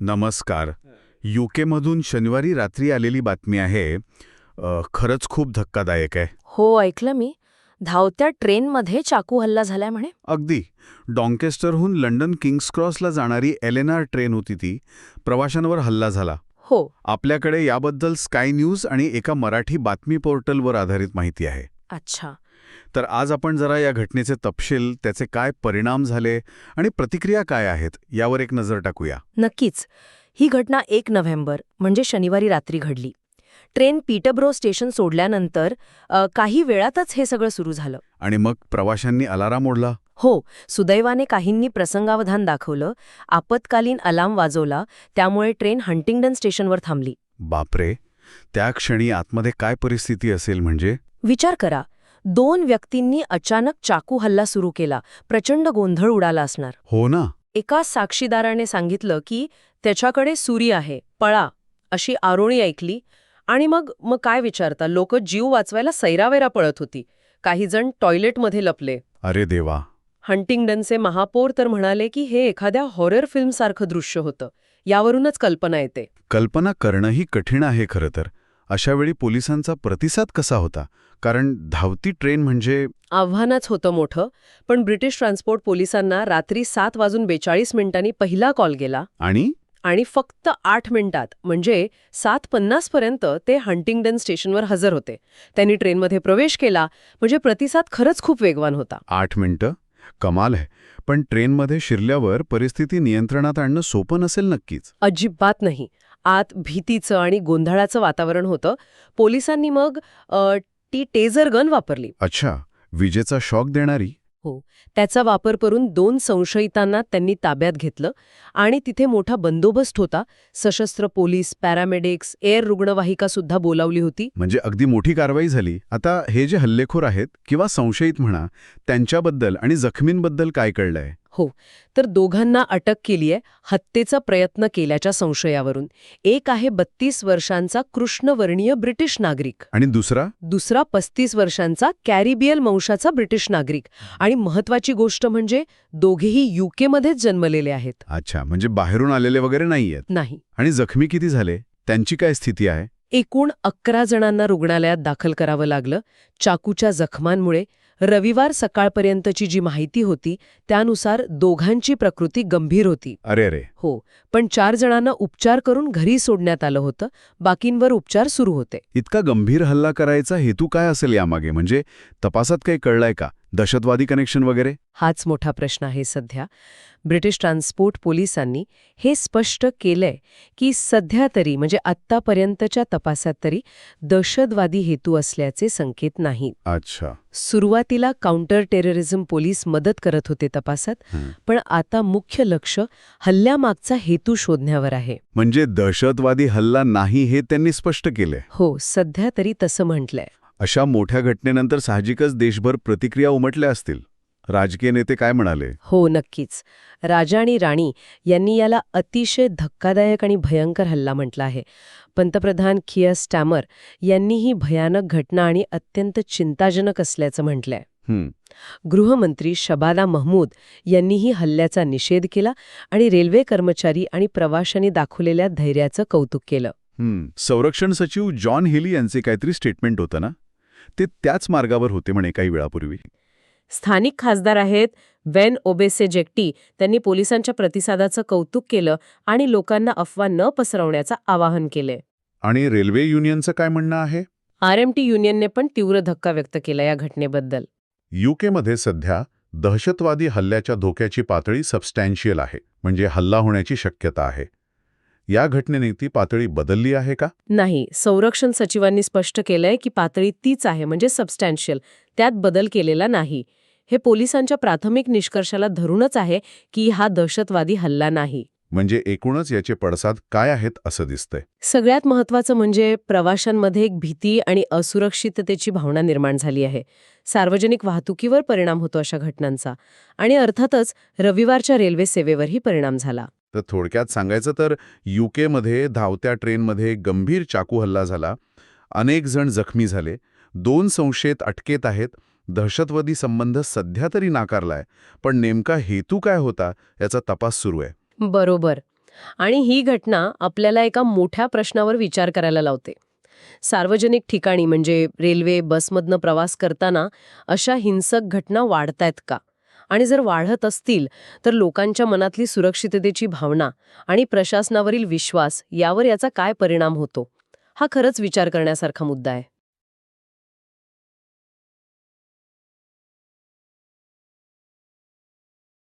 नमस्कार. यूकेमधून शनिवारी रात्री आलेली बातमी आहे अ, खरंच खूप धक्कादायक आहे. हो ऐकलं मी. धावत्या ट्रेनमध्ये चाकू हल्ला झालाय म्हणे. अगदी. डॉन्केस्टरहून लंडन किंग्स क्रॉसला जाणारी एलेनार ट्रेन होती ती. प्रवाशांवर हल्ला झाला. हो. आपल्याकडे याबद्दल स्काय न्यूज आणि एका मराठी बातमी पोर्टलवर आधारित माहिती आहे. अच्छा. तर आज आपण जरा या घटनेचे तपशील त्याचे काय परिणाम झाले आणि प्रतिक्रिया काय आहेत यावर एक नजर टाकूया. नक्कीच. ही घटना एक नोव्हेंबर म्हणजे शनिवारी रात्री घडली. ट्रेन पीटरब्रो स्टेशन सोडल्यानंतर काही वेळातच हे सगळं सुरू झालं. आणि मग प्रवाशांनी अलाराम ओढला हो सुदैवाने काहींनी प्रसंगावधान दाखवलं. आपत्कालीन अलार्म वाजवला त्यामुळे ट्रेन हंटिंग्टन स्टेशनवर थांबली. बापरे! त्या क्षणी आतमध्ये काय परिस्थिती असेल म्हणजे? विचार करा. दोन व्यक्तींनी अचानक चाकू हल्ला सुरू केला. प्रचंड गोंधळ उडाला असणार. हो ना. एका साक्षीदाराने सांगितलं की त्याच्याकडे सुरी आहे. पळा. अशी आरोळी ऐकली. आणि मग मग काय विचारता? लोक जीव वाचवायला सैरावेरा पळत होती. काही जण टॉयलेटमध्ये लपले. अरे देवा. हंटिंग्टनचे महापौर तर म्हणाले की हे एखाद्या हॉरर फिल्मसारखं दृश्य होतं. यावरूनच कल्पना येते. कल्पना करणंही कठीण आहे खरं तर. अशावेळी पोलिसांचा प्रतिसाद कसा होता? कारण धावती ट्रेन म्हणजे आव्हानच होतं मोठं पण ब्रिटिश ट्रान्सपोर्ट पोलिसांना रात्री सात वाजून बेचाळीस मिनिटांनी पहिला कॉल गेला. आणि? आणि फक्त आठ मिनिटात म्हणजे सात पन्नासपर्यंत ते हंटिंग्टन स्टेशनवर हजर होते. त्यांनी ट्रेनमध्ये प्रवेश केला म्हणजे प्रतिसाद खरंच खूप वेगवान होता. आठ मिनिटं? कमाल आहे. पण ट्रेनमध्ये शिरल्यावर परिस्थिती नियंत्रणात आणणं सोपं नसेल नक्कीच. अजिबात नाही. आत भीतीचं आणि गोंधळाचं वातावरण होतं. पोलिसांनी मग अ, ती टेझर गन वापरली. अच्छा. विजेचा शॉक देणारी? त्याचा वापर करून दोन संशयितांना त्यांनी ताब्यात घेतलं आणि तिथे मोठा बंदोबस्त होता. सशस्त्र पोलीस पॅरामेडिक्स एअर रुग्णवाहिका सुद्धा बोलावली होती. म्हणजे अगदी मोठी कारवाई झाली. आता हे जे हल्लेखोर आहेत किंवा संशयित म्हणा त्यांच्याबद्दल आणि जखमींबद्दल काय कळलंय? हो तर दोघांना अटक केली आहे हत्येचा प्रयत्न केल्याच्या संशयावरून. एक आहे बत्तीस वर्षांचा कृष्णवर्णीय ब्रिटिश नागरिक. आणि दुसरा? दुसरा पस्तीस वर्षांचा कॅरिबियल वंशाचा ब्रिटिश नागरिक. आणि महत्वाची गोष्ट म्हणजे दोघेही युकेमध्येच जन्मलेले आहेत. अच्छा म्हणजे बाहेरून आलेले वगैरे नाहीयेत. नाही. आणि जखमी किती झाले? त्यांची काय स्थिती आहे? एकूण अकरा जणांना रुग्णालयात दाखल करावं लागलं. चाकूच्या जखमांमुळे रविवार सकाळपर्यंतची जी माहिती होती त्यानुसार दोघांची प्रकृती गंभीर होती. अरे अरे. हो पण चार जणांना उपचार करून घरी सोडण्यात आलं होतं बाकींवर उपचार सुरू होते. इतका गंभीर हल्ला करायचा हेतू काय असेल यामागे? म्हणजे तपासात काही कळलंय का? दहशतवादी कनेक्शन वगैरे? हाच मोठा प्रश्न आहे सध्या. ब्रिटिश ट्रान्सपोर्ट पोलिसांनी हे स्पष्ट केलंय की सध्या तरी म्हणजे आत्तापर्यंतच्या तपासात तरी दहशतवादी हेतू असल्याचे संकेत नाहीत अच्छा. सुरुवातीला काउंटर टेररिझम पोलीस मदत करत होते तपासात. पण आता मुख्य लक्ष हल्ल्यामागचा हेतू शोधण्यावर आहे. म्हणजे दहशतवादी हल्ला नाही हे त्यांनी स्पष्ट केलंय? हो सध्या तरी तसं म्हटलंय. अशा मोठ्या घटनेनंतर साहजिकच देशभर प्रतिक्रिया उमटल्या असतील. राजकीय नेते काय म्हणाले? हो नक्कीच. राजा आणि राणी यांनी याला अतिशय धक्कादायक आणि भयंकर हल्ला म्हटला आहे. पंतप्रधान खियर स्टॅमर यांनीही भयानक घटना आणि अत्यंत चिंताजनक असल्याचं म्हटलंय. हं, गृहमंत्री शबादा महमूद यांनीही हल्ल्याचा निषेध केला आणि रेल्वे कर्मचारी आणि प्रवाशांनी दाखवलेल्या धैर्याचं कौतुक केलं. हं. संरक्षण सचिव जॉन हेली यांचे काहीतरी स्टेटमेंट होतं ना? ते त्याच मार्गावर होते म्हणे काही वेळापूर्वी. स्थानिक खासदार आहेत वेन ओबेसे जेक्टी त्यांनी पोलिसांच्या प्रतिसादाचं कौतुक केलं आणि लोकांना अफवा न पसरवण्याचं आवाहन केले. आणि रेल्वे युनियनचं काय म्हणणं आहे? आरएमटी युनियनने पण तीव्र धक्का व्यक्त केला या घटनेबद्दल. यूकेमध्ये सध्या दहशतवादी हल्ल्याच्या धोक्याची पातळी सबस्टॅन्शियल आहे म्हणजे हल्ला होण्याची शक्यता आहे. या घटनेने ती पातळी बदलली आहे का? नाही. संरक्षण सचिवांनी स्पष्ट केलंय की पातळी तीच आहे म्हणजे सबस्टॅन्शियल त्यात बदल केलेला नाही. हे पोलिसांच्या प्राथमिक निष्कर्षाला धरूनच आहे की हा दहशतवादी हल्ला नाही. म्हणजे एकूणच याचे पडसाद काय आहेत असं दिसतंय? सगळ्यात महत्वाचं म्हणजे प्रवाशांमध्ये एक भीती आणि असुरक्षिततेची भावना निर्माण झाली आहे. सार्वजनिक वाहतुकीवर परिणाम होतो अशा घटनांचा. आणि अर्थातच रविवारच्या रेल्वे सेवेवरही परिणाम झाला. तर थोडक्यात सांगायचं तर यूकेमध्ये धावत्या ट्रेनमध्ये गंभीर चाकू हल्ला झाला. अनेक जण जखमी झाले. दोन संशयित अटकेत आहेत. दहशतवादी संबंध सध्या तरी नाकारलाय. पण नेमका हेतू काय होता याचा तपास सुरू आहे. बरोबर. आणि ही घटना आपल्याला एका मोठ्या प्रश्नावर विचार करायला लावते. सार्वजनिक ठिकाणी म्हणजे रेल्वे बसमधनं प्रवास करताना अशा हिंसक घटना वाढतायत का? आणि जर वाढत असतील तर लोकांच्या मनातली सुरक्षिततेची भावना आणि प्रशासनावरील विश्वास यावर याचा काय परिणाम होतो? हा खरंच विचार करण्यासारखा मुद्दा आहे.